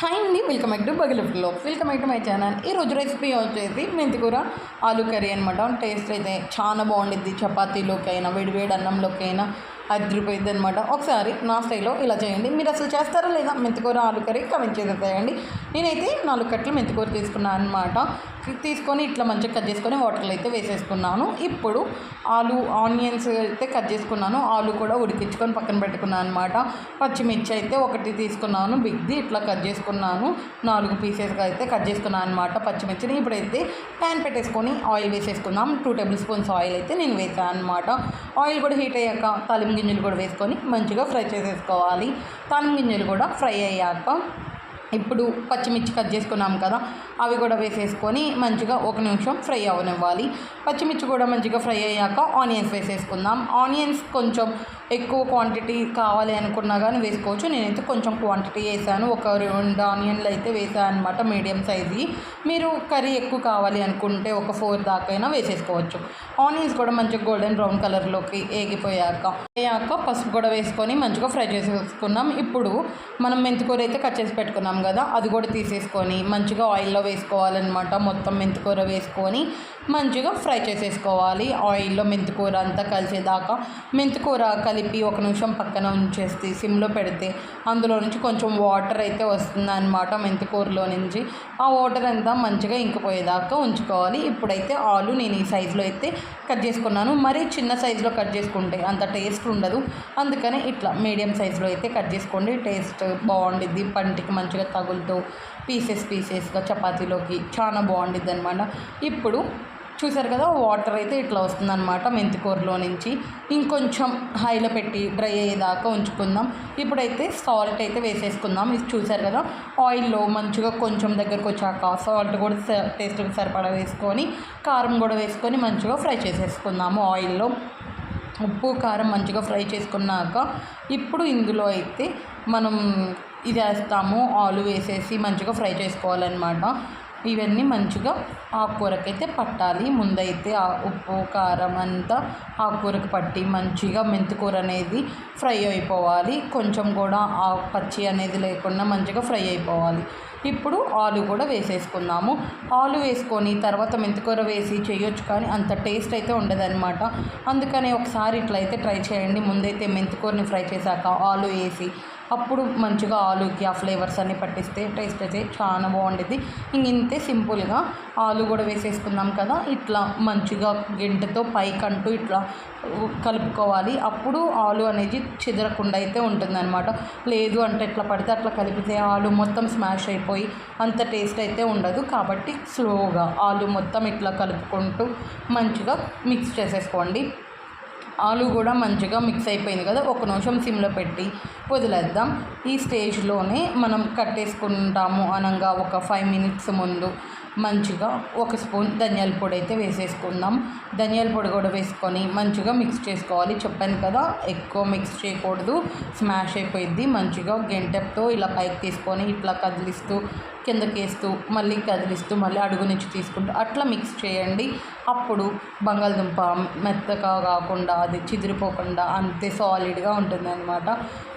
Hi అండి welcome back to బగిలిఫ్లో welcome back to my channel. ఈ రోజు రెసిపీ వచ్చేసి మెంతికూర ఆలు కర్రీ అనమాట టేస్ట్ అయితే చాలా బాగుండిద్ది. చపాతీలోకి అయినా అన్నంలోకైనా అన్నంలోకి అయినా అదిరిపోయింది అనమాట ఒకసారి నా స్టైల్లో ఇలా చేయండి. మీరు అసలు చేస్తారా లేదా? మెంతికూర ఆలు కర్రీ? కమెంట్ చేసేసేయండి నేనైతే నాలుగు కట్టలు మెంతికూర తీసుకున్నాను అనమాట తీసుకొని ఇట్లా మంచిగా కట్ చేసుకొని వాటర్లో అయితే వేసేసుకున్నాను. ఇప్పుడు ఆలు ఆనియన్స్ అయితే కట్ చేసుకున్నాను. ఆలు కూడా ఉడికించుకొని పక్కన పెట్టుకున్నాను అనమాట పచ్చిమిర్చి అయితే ఒకటి తీసుకున్నాను. బిగ్ది ఇట్లా కట్ చేసుకున్నాను. నాలుగు పీసెస్గా అయితే కట్ చేసుకున్నాను అనమాట పచ్చిమిర్చిని. ఇప్పుడైతే ప్యాన్ పెట్టేసుకొని ఆయిల్ వేసేసుకుందాం. టూ టేబుల్ స్పూన్స్ ఆయిల్ అయితే నేను వేసాను అనమాట ఆయిల్ కూడా హీట్ అయ్యాక తాలిం గింజలు కూడా వేసుకొని మంచిగా ఫ్రై చేసేసుకోవాలి. తాలిం గింజలు కూడా ఫ్రై అయ్యాక ఇప్పుడు పచ్చిమిర్చి కట్ చేసుకున్నాం కదా అవి కూడా వేసేసుకొని మంచిగా ఒక నిమిషం ఫ్రై అవనివ్వాలి. పచ్చిమిర్చి కూడా మంచిగా ఫ్రై అయ్యాక ఆనియన్స్ వేసేసుకుందాం. ఆనియన్స్ కొంచెం ఎక్కువ క్వాంటిటీ కావాలి అనుకున్నా కానీ వేసుకోవచ్చు. నేనైతే కొంచెం క్వాంటిటీ వేసాను. ఒక రెండు ఆనియన్లు అయితే వేసాను అనమాట మీడియం సైజు మీరు కర్రీ ఎక్కువ కావాలి అనుకుంటే ఒక ఫోర్ దాకైనా వేసేసుకోవచ్చు. ఆనియన్స్ కూడా మంచిగా గోల్డెన్ బ్రౌన్ కలర్లోకి ఏగిపోయాక వేయాక పసుపు కూడా వేసుకొని మంచిగా ఫ్రై చేసేసుకున్నాం. ఇప్పుడు మనం మెంతికూర అయితే కట్ చేసి పెట్టుకున్నాం కదా అది కూడా తీసేసుకొని మంచిగా ఆయిల్లో వేసుకోవాలన్నమాట. మొత్తం మెంతికూర వేసుకొని మంచిగా ఫ్రై చేసేసుకోవాలి. ఆయిల్లో మెంతికూర అంతా కలిసేదాకా మెంతికూర కలిపి ఒక నిమిషం పక్కన ఉంచేసి సిమ్లో పెడితే అందులో నుంచి కొంచెం వాటర్ అయితే వస్తుంది అనమాట మెంతికూరలో నుంచి. ఆ వాటర్ అంతా మంచిగా ఇంకిపోయేదాకా ఉంచుకోవాలి. ఇప్పుడైతే ఆలు నేను ఈ సైజులో అయితే కట్ చేసుకున్నాను. మరీ చిన్న సైజులో కట్ చేసుకుంటే అంత టేస్ట్ ఉండదు. అందుకని ఇట్లా మీడియం సైజులో అయితే కట్ చేసుకోండి. టేస్ట్ బాగుండిద్ది. పంటికి మంచిగా తగులుతూ పీసెస్ పీసెస్గా చపాతీలోకి చాలా బాగుండిద్ది అనమాట ఇప్పుడు చూసారు కదా వాటర్ అయితే ఇట్లా వస్తుందన్నమాట మెంతికూరలో నుంచి. ఇంకొంచెం హైలో పెట్టి డ్రై అయ్యేదాకా ఉంచుకుందాం. ఇప్పుడైతే సాల్ట్ అయితే వేసేసుకుందాం. ఇది చూసారు కదా ఆయిల్లో మంచిగా కొంచెం దగ్గరకు వచ్చాక సాల్ట్ కూడా టేస్ట్కి సరిపడా వేసుకొని కారం కూడా వేసుకొని మంచిగా ఫ్రై చేసేసుకుందాము ఆయిల్లో. ఉప్పు కారం మంచిగా ఫ్రై చేసుకున్నాక ఇప్పుడు ఇందులో అయితే మనం ఇది వేస్తాము ఆలు వేసేసి మంచిగా ఫ్రై చేసుకోవాలన్నమాట. ఇవన్నీ మంచిగా ఆకుకూరకైతే పట్టాలి. ముందైతే ఉప్పు కారం అంతా ఆకుకూరకు పట్టి మంచిగా మెంతికూర అనేది ఫ్రై అయిపోవాలి. కొంచెం కూడా ఆ పచ్చి అనేది లేకుండా మంచిగా ఫ్రై అయిపోవాలి. ఇప్పుడు ఆలు కూడా వేసేసుకుందాము. ఆలు వేసుకొని తర్వాత మెంతికూర వేసి చేయొచ్చు కానీ అంత టేస్ట్ అయితే ఉండదన్నమాట. అందుకని ఒకసారి ఇట్లయితే ట్రై చేయండి. ముందైతే మెంతికూరని ఫ్రై చేశాక ఆలు వేసి అప్పుడు మంచిగా ఆలుకి ఆ ఫ్లేవర్స్ అన్నీ పట్టిస్తే టేస్ట్ అయితే చాలా బాగుండేది. ఇంక ఇంతే సింపుల్గా ఆలు కూడా వేసేసుకుందాం కదా ఇట్లా మంచిగా గింటతో పైకంటూ ఇట్లా కలుపుకోవాలి. అప్పుడు ఆలు అనేది చెదరకుండా అయితే ఉంటుందన్నమాట. లేదు అంటే ఇట్లా పడితే అట్లా కలిపితే ఆలు మొత్తం స్మాష్ అయిపోయి అంత టేస్ట్ అయితే ఉండదు. కాబట్టి స్లోగా ఆలు మొత్తం ఇట్లా కలుపుకుంటూ మంచిగా మిక్స్ చేసేసుకోండి. ఆలు కూడా మంచిగా మిక్స్ అయిపోయింది కదా. ఒక నిమిషం సిమ్లో పెట్టి వదిలేద్దాం. ఈ స్టేజ్లోనే మనం కట్టేసుకుంటాము అనగా ఒక ఫైవ్ మినిట్స్ ముందు మంచిగా ఒక స్పూన్ ధనియాల పొడి అయితే వేసేసుకుందాం. ధనియాల పొడి కూడా వేసుకొని మంచిగా మిక్స్ చేసుకోవాలి. చెప్పాను కదా ఎక్కువ మిక్స్ చేయకూడదు. స్మాష్ అయిపోయింది మంచిగా గెంటెప్తో ఇలా పైకి తీసుకొని ఇట్లా కదిలిస్తూ కిందకేస్తూ మళ్ళీ కదిలిస్తూ మళ్ళీ అడుగు నుంచి తీసుకుంటూ అట్లా మిక్స్ చేయండి. అప్పుడు బంగాళదుంప మెత్తగా కాకుండా అది చిదిరిపోకుండా అంతే సాలిడ్గా ఉంటుందన్నమాట.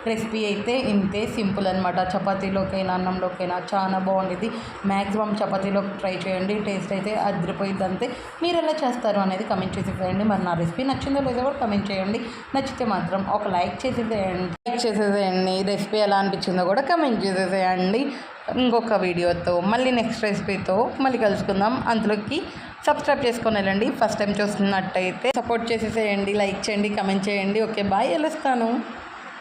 రెసిపీ అయితే ఇంతే సింపుల్ అనమాట చపాతీలోకైనా అన్నంలోకైనా చాలా బాగుండేది. మ్యాక్సిమం చపాతీలోకి ట్రై చేయండి. టేస్ట్ అయితే అదిరిపోయింది అంతే. మీరు ఎలా చేస్తారు అనేది కమెంట్ చేసి చేయండి మరి నా రెసిపీ నచ్చిందో లేదో కూడా కమెంట్ చేయండి. నచ్చితే మాత్రం ఒక లైక్ చేసేసేయండి లైక్ చేసేసేయండి రెసిపీ ఎలా అనిపించిందో కూడా కమెంట్ చేసేసేయండి ఇంకొక వీడియోతో మళ్ళీ నెక్స్ట్ రెసిపీతో మళ్ళీ కలుసుకుందాం. అందులోకి సబ్స్క్రైబ్ చేసుకొని వెళ్ళండి. ఫస్ట్ టైం చూస్తున్నట్టయితే సపోర్ట్ చేసేసేయండి లైక్ చేయండి కమెంట్ చేయండి. ఓకే బాయ్ వెళ్ళొస్తాను